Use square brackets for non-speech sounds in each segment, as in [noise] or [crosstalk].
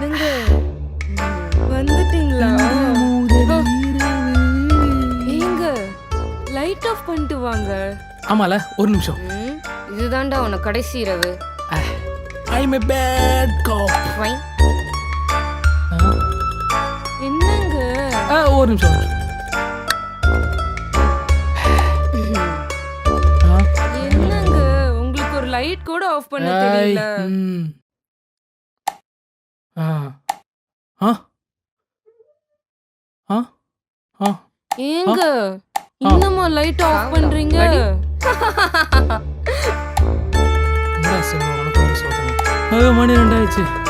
என்னங்க வந்துட்டீங்களா? ஏங்க லைட் ஆஃப் பண்ணிட்டு வாங்க. ஆமால ஒரு நிமிஷம். ம், இதுதான்டா உனக்கு கடைசி இரவு. I am a bad cop. Fine என்னங்க? ஆ ஒரு நிமிஷம் ஒரு நிமிஷம். ஆ, என்னங்க உங்களுக்கு ஒரு லைட் கூட ஆஃப் பண்ண ஐ, தெரியல. ம். ஆ. ஆ. ஆ. ஆ. ஏங்க இன்னுமா லைட் ஆஃப் பண்றீங்க? மணி ரெண்டாயிடுச்சு.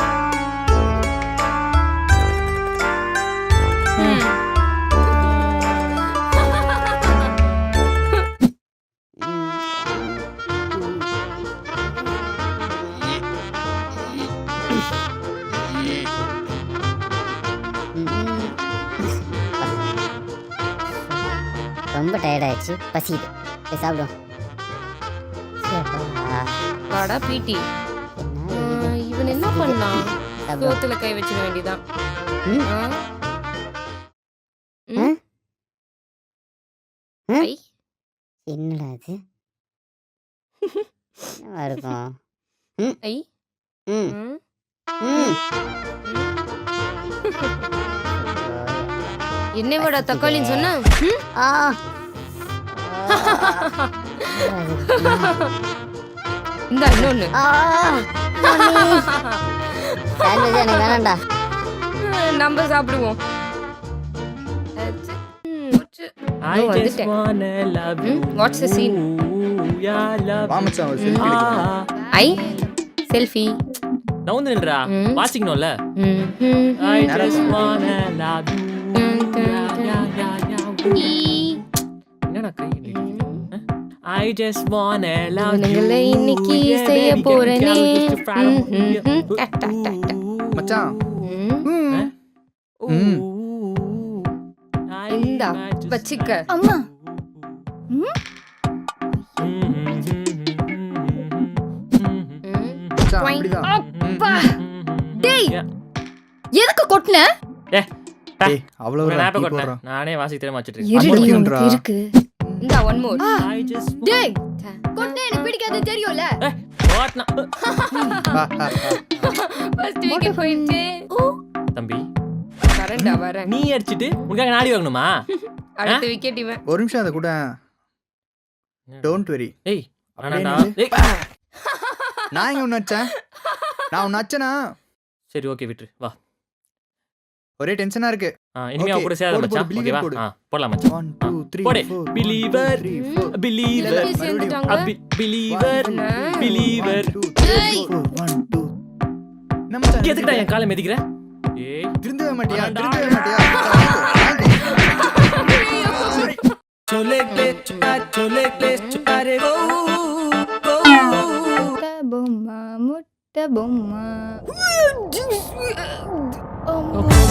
ரொம்ப டயர்டாயிடுச்சு பசிக்குது. போய் சாப்பிடுவோம். வாடா பீட்டி. என்ன? இவன் என்ன பண்ணான். சோத்துல கை வச்சிட வேண்டியதான் என்னடா அது இருக்கும்? ஐ, ம். என்னையோட தக்காளின்னு சொன்ன? ஆ. இந்தா இன்னொன்னு ஆ சாண்ட்விச் எனக்கு வேணாம்டா நம்ம சாப்பிடுவோம். I just wanna love you. what's the scene? I selfie நான் வந்து நில்றா. வாசிக்கணும்ல I just wanna love you. yeah, yeah, yeah. You. ம், ம். டா, டா, டா, டா. மச்சான் இந்தா, வச்சுக்க. அம்மா. அப்பா. டேய். எதுக்கு கொட்டின அவ்வளவு. நானே வாசிக்க தெரியாம வச்சிட்டு. இருக்கு இந்தா ஒன் மோர் டேய் கொட்டின எனக்கு பிடிக்காது தெரியும்ல. ஃபர்ஸ்ட் வீக் போயிடுச்சு தம்பி. கரண்டா வரேன். நீ அடிச்சிட்டு உனக்காக நாடி வாங்கணுமா? [laughs] அடுத்த விக்கெட் இவன். ஒரு நிமிஷம் அதை கூட. டோன்ட் வெரி ஏய் ஏய். நான் எங்க ஒன்று வச்சேன் நான் ஒன்று வச்சேனா சரி ஓகே விட்டுரு. வா. ஒரே டென்ஷனா இருக்கு. ஆ, இனிமே கூட சேர மச்சான். ஓகேவா? போடலாம் மச்சான். ஒன் டூ த்ரீ போடு. Four Believer. Believer believer? Believer ஏய். எதுக்குடா என் காலை மிதிக்கிற? ஏய். திருந்தவே மாட்டியா. திருந்தவே மாட்டியா? முட்டை பொம்மா முட்டை பொம்மா. Oh, oh, oh.